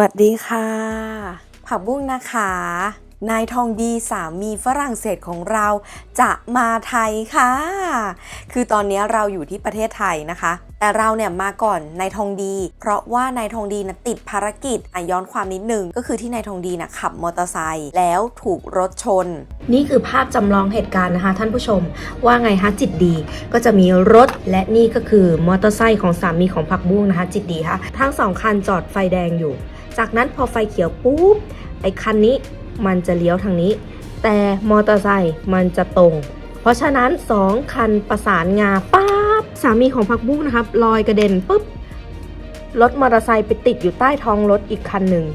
วัสดีค่ะ ผักบุ้งนะคะ นายทองดีสามีฝรั่งเศสของเราจะมาไทยค่ะ คือตอนนี้เราอยู่ที่ประเทศไทยนะคะ แต่เราเนี่ยมาก่อนนายทองดี เพราะว่านายทองดีนะติดภารกิจอะย้อนความนิดนึง ก็คือที่นายทองดีนะขับมอเตอร์ไซค์แล้วถูกรถชน นี่คือภาพจำลองเหตุการณ์นะคะ ท่านผู้ชมว่าไงคะจิตดี ก็จะมีรถและนี่ก็คือมอเตอร์ไซค์ของสามีของผักบุ้งนะคะ จิตดีค่ะทั้งสองคันจอดไฟแดงอยู่ จากนั้นพอไฟเขียวปุ๊บไอ้คันนี้มันจะเลี้ยวทางนี้ แต่มอเตอร์ไซค์มันจะตรง เพราะฉะนั้นสองคันประสานงาปั๊บสามีของผักบุ้งนะครับลอยกระเด็นปุ๊บรถมอเตอร์ไซค์ไปติดอยู่ใต้ท้องรถอีกคันหนึ่ง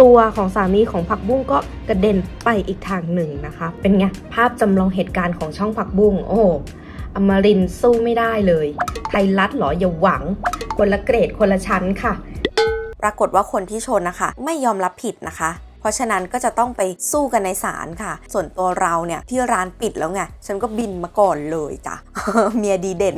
ตัวของสามีของผักบุ้งก็กระเด็นไปอีกทางหนึ่งนะคะ เป็นไงภาพจำลองเหตุการณ์ของช่องผักบุ้งโอ้อมรินสู้ไม่ได้เลย ไทยรัฐหรออย่าหวัง คนละเกรดคนละชั้นค่ะ ปรากฏว่าคนที่ชนนะคะ ไม่ยอมรับผิดนะคะ เพราะฉะนั้นก็จะต้องไปสู้กันในศาลค่ะ ส่วนตัวเราเนี่ยที่ร้านปิดแล้วไง ฉันก็บินมาก่อนเลยจ้ะ เมียดีเด่น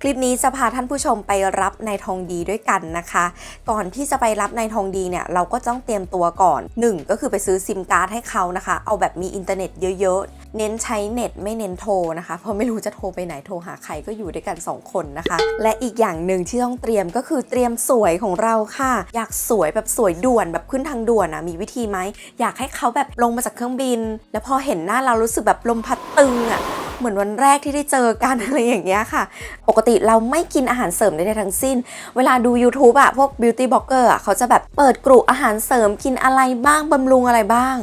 คลิปนี้จะพาท่านผู้ชมไปรับนายทองดีด้วยกันนะคะ ก่อนที่จะไปรับนายทองดีเนี่ยเราก็ต้องเตรียมตัวก่อน 1 ก็คือไปซื้อซิมการ์ดให้เขานะคะ เอาแบบมีอินเทอร์เน็ตเยอะเน้นใช้เน็ตไม่เน้นโทรนะคะ เพราะไม่รู้จะโทรไปไหนโทรหาใครก็อยู่ด้วยกัน 2 คนนะคะ และอีกอย่างหนึ่งที่ต้องเตรียมก็คือเตรียมสวยของเราค่ะ อยากสวยแบบสวยด่วนแบบขึ้นทางด่วนอะมีวิธีไหมอยากให้เขาแบบลงมาจากเครื่องบิน แล้วพอเห็นหน้าเรารู้สึกแบบลมพัดตึงอะเหมือนวันแรกที่ได้เจอกันอะไรอย่างเงี้ยค่ะ ปกติเราไม่กินอาหารเสริมใดๆทั้งสิ้น เวลาดู YouTube อะพวก beauty blogger อะเขาจะแบบเปิดกรุอาหารเสริมกินอะไรบ้างบำรุงอะไรบ้าง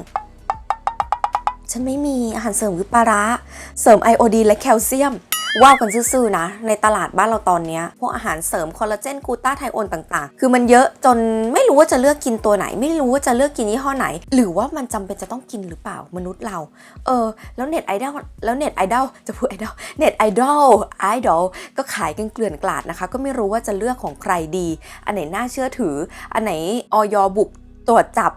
ฉันไม่มีอาหารเสริมคือปลาร้าเสริมไอโอดีและแคลเซียมว่าวกันซื่อๆนะ ในตลาดบ้านเราตอนนี้พวกอาหารเสริมคอลลาเจนกูต้าไทโอนต่างๆ คือมันเยอะจนไม่รู้ว่าจะเลือกกินตัวไหน ไม่รู้ว่าจะเลือกกินยี่ห้อไหน หรือว่ามันจำเป็นจะต้องกินหรือเปล่ามนุษย์เรา เออ แล้วเน็ตไอดอลแล้วเน็ตไอดอลจะพูดไอดอลเน็ตไอดอลไอดอลก็ขายกันเกลื่อนกลาดนะคะ ก็ไม่รู้ว่าจะเลือกของใครดี อันไหนน่าเชื่อถือ อันไหนออยบุกตรวจจับ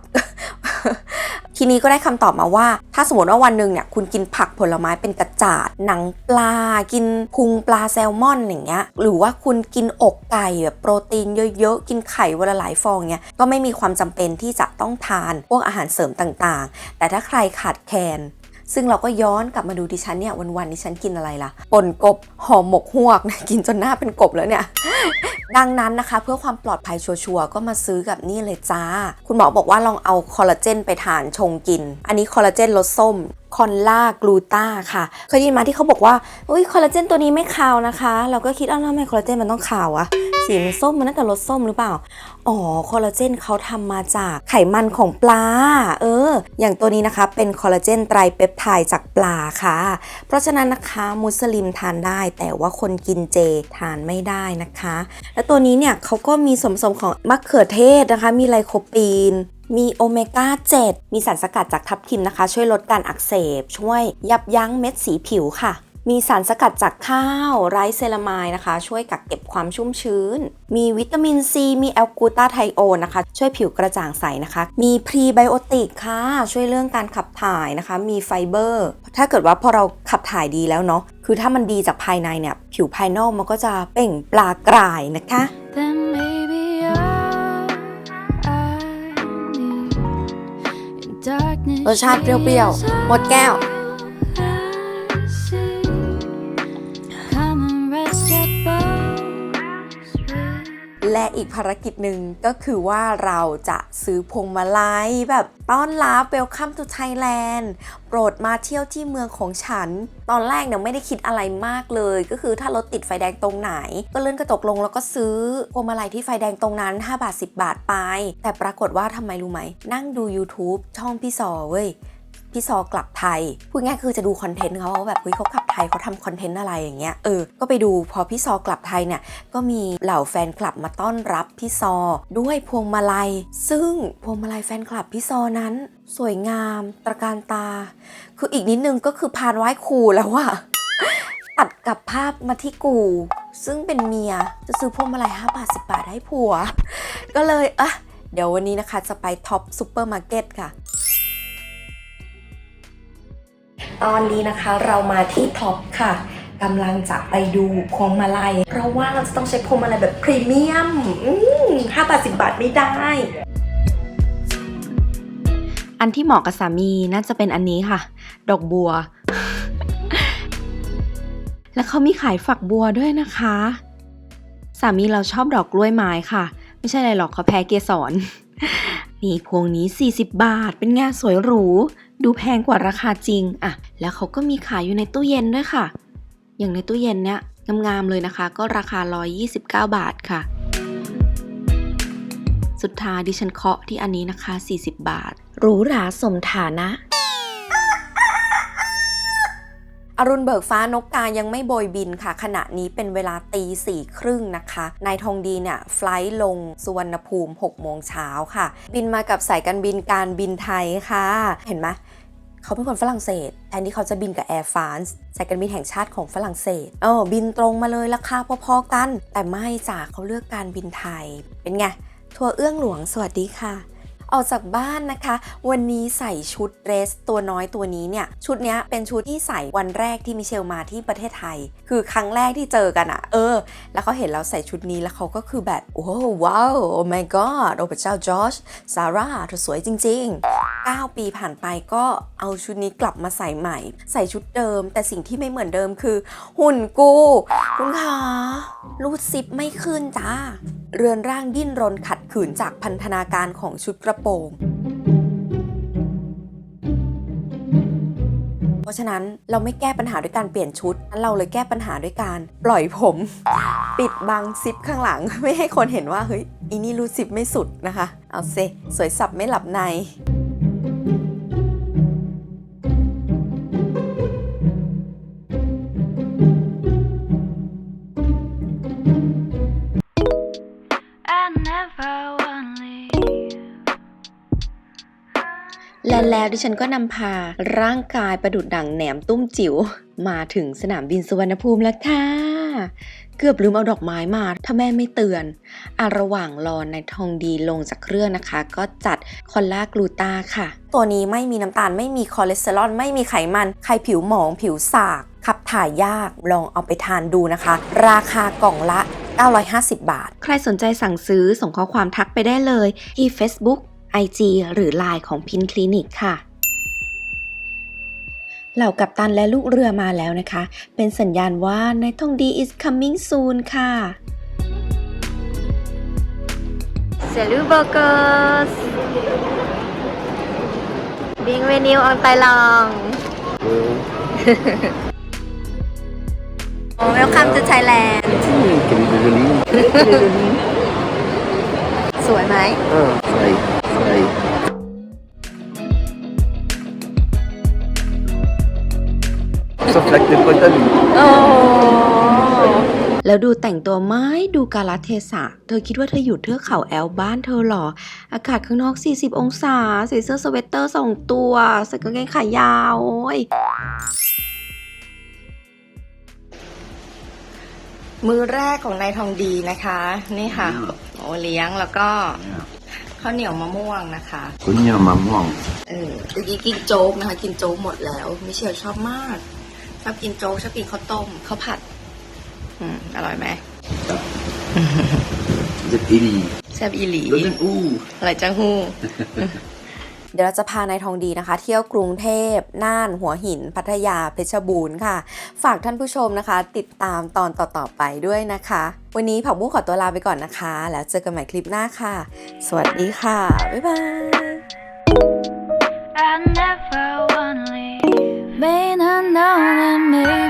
ทีนี้ก็ได้คำตอบมาว่า ถ้าสมมติว่าวันหนึ่งเนี่ยคุณกินผักผลไม้เป็นกระจาด หนังปลา กินพุงปลาแซลมอนอย่างเงี้ย หรือว่าคุณกินอกไก่แบบโปรตีนเยอะๆ กินไข่วันละหลายฟองเงี้ย ก็ไม่มีความจำเป็นที่จะต้องทานพวกอาหารเสริมต่างๆ แต่ถ้าใครขาดแคลน ซึ่งเราก็ย้อนกลับมาดูดิฉันเนี่ยวันๆดิฉันกินอะไรล่ะป่นกบห่อหมกหวกกินจนหน้าเป็นกบแล้วเนี่ยดังนั้นนะคะ เพื่อความปลอดภัยชัวร์ก็มาซื้อกับนี่เลยจ้า คุณหมอบอกว่าลองเอาคอลลาเจนไปทานชงกิน อันนี้คอลลาเจนรสส้มคอนล่ากลูตาค่ะ เคยได้ยินมาที่เขาบอกว่าอุ้ยคอลลาเจนตัวนี้ไม่คาวนะคะ เราก็คิดอ้าวทำไมคอลลาเจนมันต้องคาวอะสีมันส้มมันน่าจะรสส้มหรือเปล่า อ๋อ คอลลาเจนเขาทำมาจากไขมันของปลา เออ อย่างตัวนี้นะคะ เป็นคอลลาเจนไตรเปปไทด์จากปลาค่ะ เพราะฉะนั้นนะคะ มุสลิมทานได้ แต่ว่าคนกินเจทานไม่ได้นะคะ และตัวนี้เนี่ยเขาก็มีส่วนผสมของมะเขือเทศนะคะ มีไลโคปีน มีโอเมก้า 7 มีสารสกัดจากทับทิมนะคะ ช่วยลดการอักเสบ ช่วยยับยั้งเม็ดสีผิวค่ะ มีสารสกัดจากข้าวไรซ์เซรามายนะคะ ช่วยกักเก็บความชุ่มชื้น มีวิตามินซี มีแอลกูตาไทโอนนะคะ ช่วยผิวกระจ่างใสนะคะ มีพรีไบโอติกค่ะ ช่วยเรื่องการขับถ่ายนะคะ มีไฟเบอร์ ถ้าเกิดว่าพอเราขับถ่ายดีแล้วเนาะ คือถ้ามันดีจากภายในเนี่ย ผิวภายนอกมันก็จะเปล่งปลากรายนะคะ รสชาติเปรี้ยวๆ หมดแก้ว อีกภารกิจหนึ่งก็คือว่าเราจะซื้อพวงมาลัยแบบต้อนรับ Welcome to Thailand โปรดมาเที่ยวที่เมืองของฉัน ตอนแรกเนี่ยไม่ได้คิดอะไรมากเลย ก็คือถ้ารถติดไฟแดงตรงไหน ก็เลื่อนกระจกลงแล้วก็ซื้อพวงมาลัยที่ไฟแดงตรงนั้น 5 บาท 10 บาทไป แต่ปรากฏว่าทำไมรู้ไหม นั่งดู YouTube ช่องพี่ซอเว้ยพี่ซอกลับไทยพูดง่ายคือจะดูคอนเทนต์เขาว่าแบบเฮ้ยเขากลับ ยเขาทำคอนเทนต์อะไรอย่างเงี้ยเออก็ไปดูพอพี่ซอกลับไทยเนี่ยก็มีเหล่าแฟนคลับมาต้อนรับพี่ซอ ด้วยพวงมาลัย ซึ่งพวงมาลัยแฟนคลับพี่ซอนั้น สวยงาม ตระการตา คืออีกนิดนึงก็คือพานไหว้ครูแล้วอะตัดกับภาพมาที่กู ซึ่งเป็นเมียจะซื้อพวงมาลัย5บาท10บาทให้ผัว ก็เลยอะเดี๋ยววันนี้นะคะจะไปท็อปซูเปอร์มาร์เก็ตค่ะ ตอนนี้นะคะเรามาที่ท็อปค่ะกำลังจะไปดูพวงมาลัย เพราะว่าเราจะต้องใช้พวงมาลัยแบบพรีเมียมห้าบาทสิบบาทไม่ได้ อันที่เหมาะกับสามีน่าจะเป็นอันนี้ค่ะ ดอกบัว แล้วเขามีขายฝักบัวด้วยนะคะ สามีเราชอบดอกกล้วยไม้ค่ะ ไม่ใช่อะไรหรอกเขาแพ้เกสรนี่พวงนี้ 40 บาท เป็นงานสวยหรู ดูแพงกว่าราคาจริงอะแล้วเขาก็มีขายอยู่ในตู้เย็นด้วยค่ะ อย่างในตู้เย็นเนี้ยงามๆเลยนะคะ ก็ราคา 129 บาทค่ะ สุดท้ายดิฉันเคาะที่อันนี้นะคะ 40 บาท หรูหราสมฐานะ อรุณเบิกฟ้านกกายังไม่โบยบินค่ะ ขณะนี้เป็นเวลาตีสี่ครึ่งนะคะนายทองดีเนี่ยไฟล์ลงสุวรรณภูมิ6โมงเช้าค่ะ บินมากับสายการบินการบินไทยค่ะ เห็นไหมเขาเป็นคนฝรั่งเศสแทนที่เขาจะบินกับ Air France สายการบินแห่งชาติของฝรั่งเศสเออบินตรงมาเลยราคาพอๆกัน แต่ไม่จ้ะเขาเลือกการบินไทย เป็นไงทัวร์เอื้องหลวงสวัสดีค่ะ ออกจากบ้านนะคะ วันนี้ใส่ชุดเดรสตัวน้อยตัวนี้เนี่ย ชุดเนี้ยเป็นชุดที่ใส่วันแรกที่มิเชลมาที่ประเทศไทย คือครั้งแรกที่เจอกันอะเออ แล้วเขาเห็นเราใส่ชุดนี้แล้วเขาก็คือแบบ โอ้ว้าวโอ้ my god โอ้พระเจ้าจอร์จซาร่าเธอสวยจริง ๆ 9 ปีผ่านไปก็เอาชุดนี้กลับมาใส่ใหม่ ใส่ชุดเดิม แต่สิ่งที่ไม่เหมือนเดิมคือ หุ่นกูคุณคะรูดซิปไม่ขึ้นจ้า เรือนร่างดิ้นรนขัดขืนจากพันธนาการของชุดกระโปรงเพราะฉะนั้นเราไม่แก้ปัญหาด้วยการเปลี่ยนชุดงั้นเราเลยแก้ปัญหาด้วยการปล่อยผม ปิดบังซิปข้างหลัง ไม่ให้คนเห็นว่าเฮ้ยอีนี่รูดซิปไม่สุดนะคะ เอาเซสวยสับไม่หลับใน และแล้วดิฉันก็นำพาร่างกายประดุดดังแหนมตุ้มจิ๋วมาถึงสนามบินสุวรรณภูมิแล้วค่ะ เกือบลืมเอาดอกไม้มา ถ้าแม่ไม่เตือนอะระหว่างรอนายทองดีลงจากเครื่องนะคะ ก็จัดคอลลากลูตาค่ะ ตัวนี้ไม่มีน้ำตาล ไม่มีคอเลสเตอรอล ไม่มีไขมัน ใครผิวหมองผิวสาก ขับถ่ายยาก ลองเอาไปทานดูนะคะ ราคากล่องละ 950 บาท ใครสนใจสั่งซื้อส่งข้อความทักไปได้เลยที่ Facebook IG หรือ Line ของพินคลินิกค่ะ เหล่ากัปตันและลูกเรือมาแล้วนะคะ เป็นสัญญาณว่านายทองดี is coming soon ค่ะ Salut Burgers Bienvenue on Thailand Welcome to Thailand Can you believe? สวยไหม Ah, sorry, sorry. Soft like the cotton. แล้วดูแต่งตัวไม้ดูกาลเทศะ เธอคิดว่าเธออยู่เทือกเขาแอลบ้านเธอเหรอ อากาศข้างนอก 40 องศา ใส่เสื้อสเวตเตอร์สองตัว ใส่กางเกงขายาวโอ้ย มือแรกของนายทองดีนะคะ นี่ค่ะ โอเลี้ยงแล้วก็ข้าวเหนียวมะม่วงนะคะ Kunya mamong. เออเมื่อกี้กินโจ๊กนะคะ กินโจ๊กหมดแล้ว มิเชลชอบมากช อบกินโจ๊กชอบกินข้าวต้มข้าวผัด อืมอร่อยไหม The pili. แซ่บอีหลี Doesn't ooh. อร่อยจังฮู้เดี๋ยวเราจะพานายทองดีนะคะ เที่ยวกรุงเทพ น่าน หัวหิน พัทยา เพชรบูรณ์ค่ะ ฝากท่านผู้ชมนะคะ ติดตามตอนต่อๆไปด้วยนะคะ วันนี้ผักบุ้งขอตัวลาไปก่อนนะคะ แล้วเจอกันใหม่คลิปหน้าค่ะ สวัสดีค่ะ บ๊ายบาย may not know that